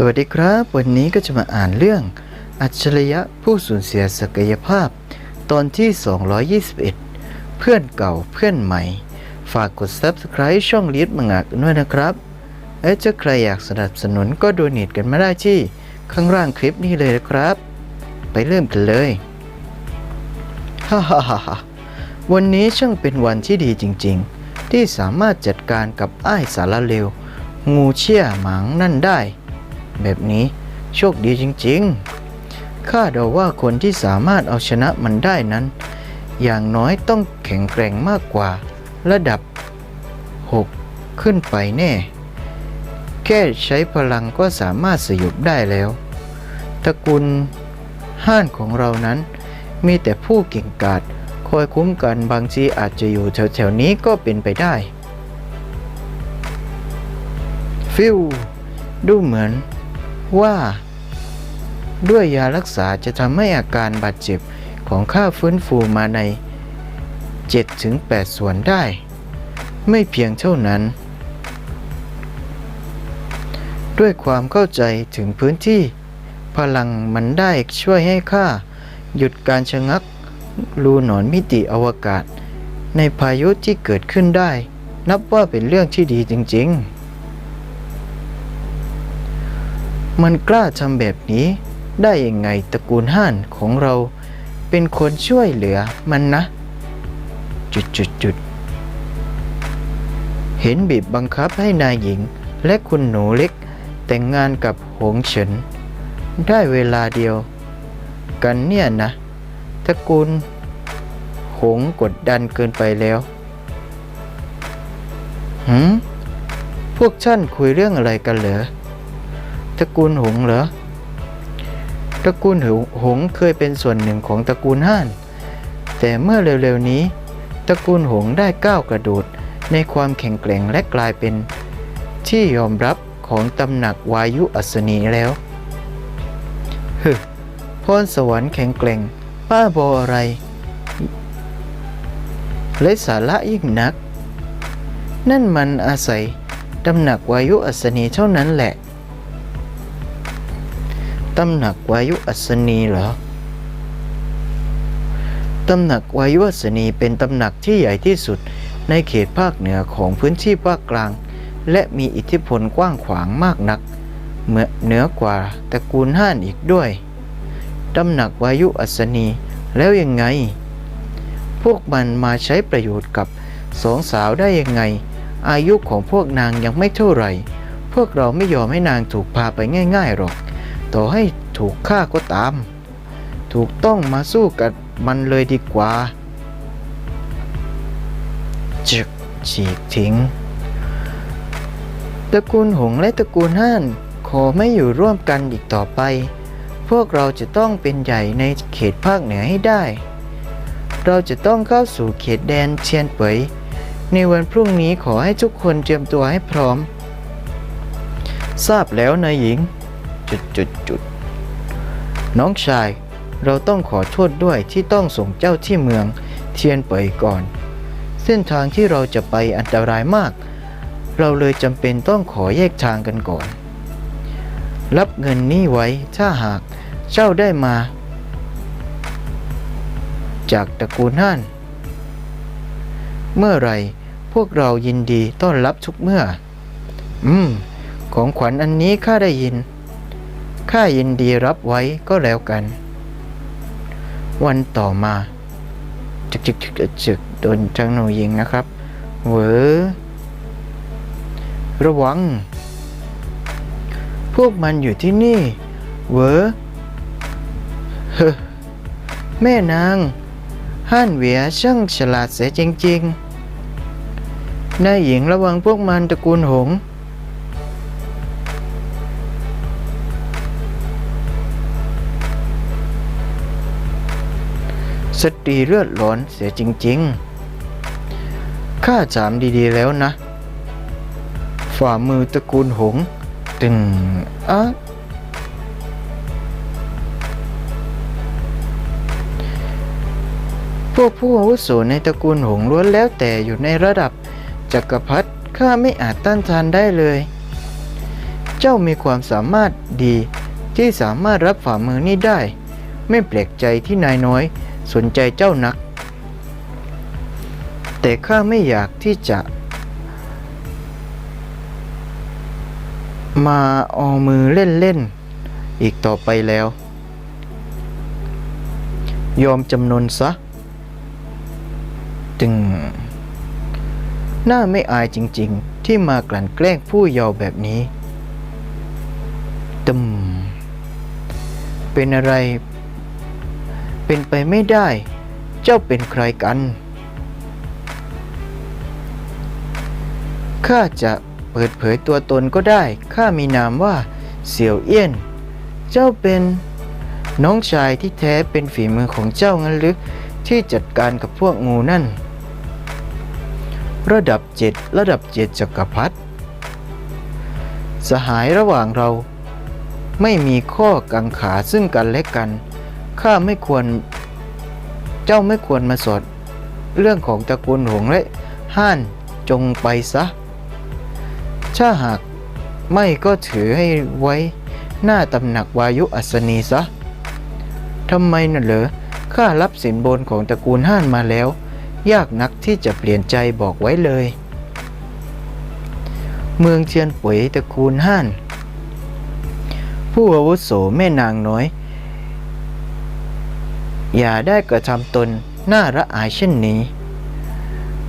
สวัสดีครับ วันนี้ก็จะมาอ่านเรื่อง อัจฉริยะผู้สูญเสียศักยภาพ ตอนที่ 221 เพื่อนเก่าเพื่อนใหม่ ฝากกด Subscribe ช่องลีดมังงะกันด้วยนะครับและถ้าใครอยากสนับสนุนก็โดเนทกันมาได้ที่ ข้างล่างคลิปนี้เลยนะครับ ไปเริ่มกันเลยฮ่าฮ่าฮ่าวันนี้ช่างเป็นวันที่ดีจริงๆ ที่สามารถจัดการกับไอ้สารเลวงูเชี่ยหมางนั่นได้ แบบนี้ โชคดีจริงๆ ข้าเดาว่าคนที่สามารถเอาชนะมันได้นั้น อย่างน้อยต้องแข็งแกร่งมากกว่า ระดับ 6 ขึ้นไปแน่ แค่ใช้พลังก็สามารถสยบได้แล้วตระกูลห้านของเรานั้น มีแต่ผู้เก่งกาจคอยคุ้มกันบางทีอาจจะอยู่แถวๆนี้ก็เป็นไปได้ฟิวดูเหมือน ว่า ด้วยยารักษาจะทำให้อาการบาดเจ็บของข้าฟื้นฟูมาใน 7-8 ส่วนได้ ไม่เพียงเท่านั้น ด้วยความเข้าใจถึงพื้นที่ พลังมันได้ช่วยให้ข้าหยุดการชะงักรูหนอนมิติอวกาศ ในพายุที่เกิดขึ้นได้ นับว่าเป็นเรื่องที่ดีจริง ๆ มันกล้าทำแบบนี้ ได้ยังไงตระกูลห้านของเรา เป็นคนช่วยเหลือมันนะ จุดจุดจุดเห็นบีบบังคับให้นายหญิงและคุณหนูเล็ก แต่งงานกับหงเฉิน ได้เวลาเดียว กันเนี่ยนะตระกูลหงกดดันเกินไปแล้วหืมพวกท่านคุยเรื่องอะไรกันเหรอ ตระกูลหงเหรอตระกูลหงเคยเป็นส่วนหนึ่งของตระกูลห้าน แต่เมื่อเร็วๆนี้ ตระกูลหงได้ก้าวกระโดดในความแข็งแกร่งและกลายเป็น ที่ยอมรับของตำหนักวายุอัศนีแล้วฮึพรสวรรค์แข็งแกร่งป้าบออะไรไร้สาระยิ่งนัก นั่นมันอาศัยตำหนักวายุอัศนีเท่านั้นแหละ ตำหนักวายุอัศนีเหรอ ตำหนักวายุอัศนีเป็นตำหนักที่ใหญ่ที่สุดในเขตภาคเหนือของพื้นที่ภาคกลาง และมีอิทธิพลกว้างขวางมากนักเมื่อเหนือกว่าตระกูลห้านอีกด้วย ตำหนักวายุอัศนีแล้วยังไง พวกมันมาใช้ประโยชน์กับสองสาวได้ยังไง อายุของพวกนางยังไม่เท่าไหร่ พวกเราไม่ยอมให้นางถูกพาไปง่ายๆหรอก ต่อให้ถูกฆ่าก็ตาม ถูกต้องมาสู้กับมันเลยดีกว่าจึกฉีกทิ้ง ตระกูลหงและตระกูลห้านขอไม่อยู่ร่วมกันอีกต่อไป พวกเราจะต้องเป็นใหญ่ในเขตภาคเหนือให้ได้ เราจะต้องเข้าสู่เขตแดนเชียนเปยในวันพรุ่งนี้ขอให้ทุกคนเตรียมตัวให้พร้อม ทราบแล้วนายหญิง จุดจุดจุดน้องชายเราต้องขอโทษด้วยที่ต้องส่งเจ้าที่เมืองเทียนเป่ยก่อน เส้นทางที่เราจะไปอันตรายมาก เราเลยจำเป็นต้องขอแยกทางกันก่อน รับเงินนี้ไว้ถ้าหากเจ้าได้มา จากตระกูลน่นเมื่อไรพวกเรายินดีต้อนรับทุกเมื่อ อืม ของขวัญอันนี้ข้าได้ยิน ข้ายินดีรับไว้ก็แล้วกัน วันต่อมาจึกจึกจึกจึกโดนจังหนูยิงนะครับเวอระวัง พวกมันอยู่ที่นี่เวอเฮ้แม่นางห้านเหวียช่างฉลาดเสียจริง ๆ นายหญิงระวังพวกมันตระกูลหง สตรีเลือดร้อนเสียจริง ๆ ข้าถามดีๆแล้วนะ ฝ่ามือตระกูลหง ตึงอะพวกผู้อาวุโสในตระกูลหงล้วนแล้วแต่อยู่ในระดับจักรพรรดิข้าไม่อาจต้านทานได้เลย เจ้ามีความสามารถดีที่สามารถรับฝ่ามือนี้ได้ ไม่แปลกใจที่นายน้อย สนใจเจ้านัก แต่ข้าไม่อยากที่จะ มาเอามือเล่นๆ อีกต่อไปแล้ว ยอมจำนนซะ จึง น่าไม่อายจริงๆ ที่มากลั่นแกล้งผู้เยาว์แบบนี้ตึมเป็นอะไร เป็นไปไม่ได้ เจ้าเป็นใครกัน ข้าจะเปิดเผยตัวตนก็ได้ ข้ามีนามว่าเสี่ยวเอี้ยน เจ้าเป็นน้องชายที่แท้เป็นฝีมือของเจ้างั้นหรือที่จัดการกับพวกงูนั่น ระดับเจ็ดระดับเจ็ดจักรพรรดิสหายระหว่างเราไม่มีข้อกังขาซึ่งกันและกัน ข้าไม่ควร เจ้าไม่ควรมาสอด เรื่องของตระกูลหงและห้านจงไปซะ ถ้าหากไม่ก็ถือให้ไว้หน้าตำหนักวายุอัศนีซะ ทำไมน่ะเหรอ ข้ารับสินบนของตระกูลห้านมาแล้ว ยากนักที่จะเปลี่ยนใจบอกไว้เลย เมืองเชียนปุ๋ยตระกูลห้าน ผู้อาวุโสแม่นางน้อย อย่าได้กระทำตนน่าระอายเช่นนี้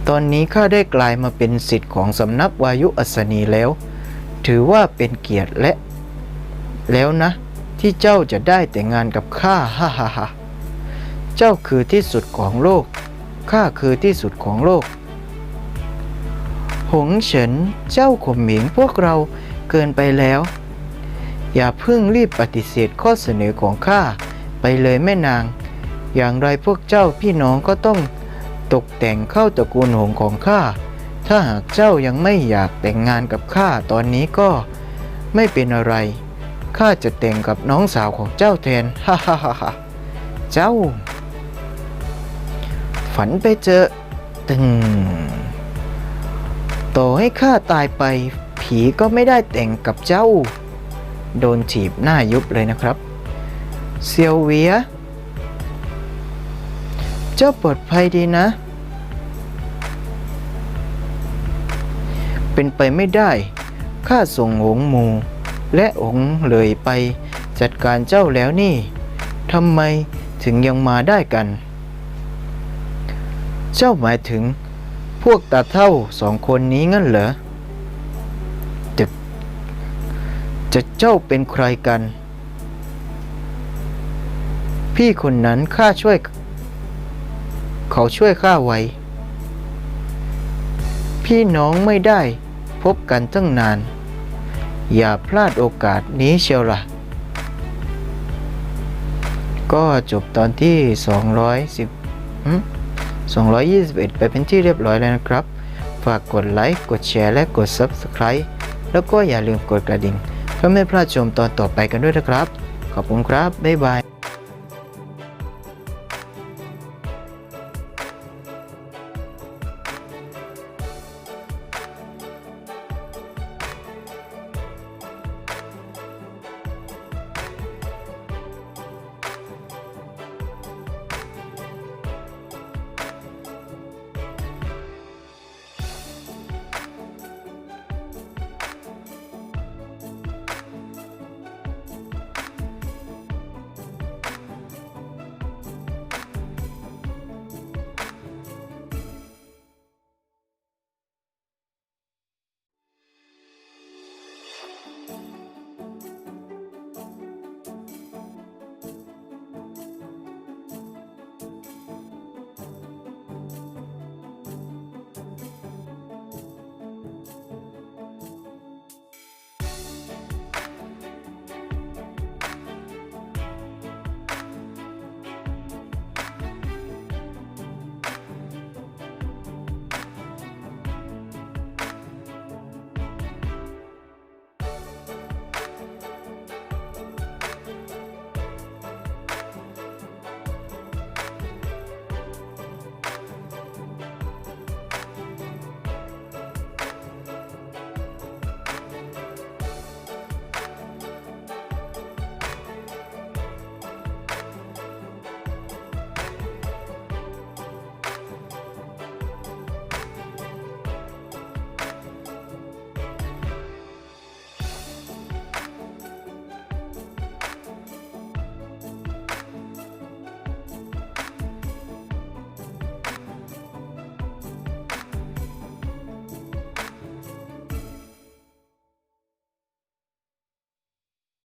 ตอนนี้ข้าได้กลายมาเป็นสิทธิ์ของสำนักวายุอัศนีแล้ว ถือว่าเป็นเกียรติและ แล้วนะ ที่เจ้าจะได้แต่งงานกับข้าฮ่าฮ่าฮ่าเจ้าคือที่สุดของโลก ข้าคือที่สุดของโลก หงเฉินเจ้าข่มเหงพวกเราเกินไปแล้ว อย่าเพิ่งรีบปฏิเสธข้อเสนอของข้าไปเลยแม่นาง อย่างไรพวกเจ้าพี่น้องก็ต้องตกแต่งเข้าตระกูลหงของข้า ถ้าหากเจ้ายังไม่อยากแต่งงานกับข้าตอนนี้ก็ไม่เป็นอะไร ข้าจะแต่งกับน้องสาวของเจ้าแทน ฮ่าฮ่าฮ่าฮ่าเจ้า ฝันไปเจอตึง ต่อให้ข้าตายไป ผีก็ไม่ได้แต่งกับเจ้า โดนถีบหน้ายุบเลยนะครับ เซียวเวีย เจ้าปลอดภัยดีนะ เป็นไปไม่ได้ข้าส่งหงมู และหงเลยไปจัดการเจ้าแล้วนี่ทำไมถึงยังมาได้กัน เจ้าหมายถึงพวกตาเท่าสองคนนี้งั้นเหรอจะจะเจ้าเป็นใครกัน พี่คนนั้นข้าช่วย เขาช่วยข้าไว้ พี่น้องไม่ได้พบกันตั้งนาน อย่าพลาดโอกาสนี้เชียวล่ะ ก็จบตอนที่ 210 221 ไปเป็นที่เรียบร้อยแล้วนะครับ ฝากกดไลค์ กดแชร์และกด Subscribe แล้วก็อย่าลืมกดกระดิ่ง เพื่อไม่พลาดชมตอนต่อไปกันด้วยนะครับ ขอบคุณครับ บ๊ายบาย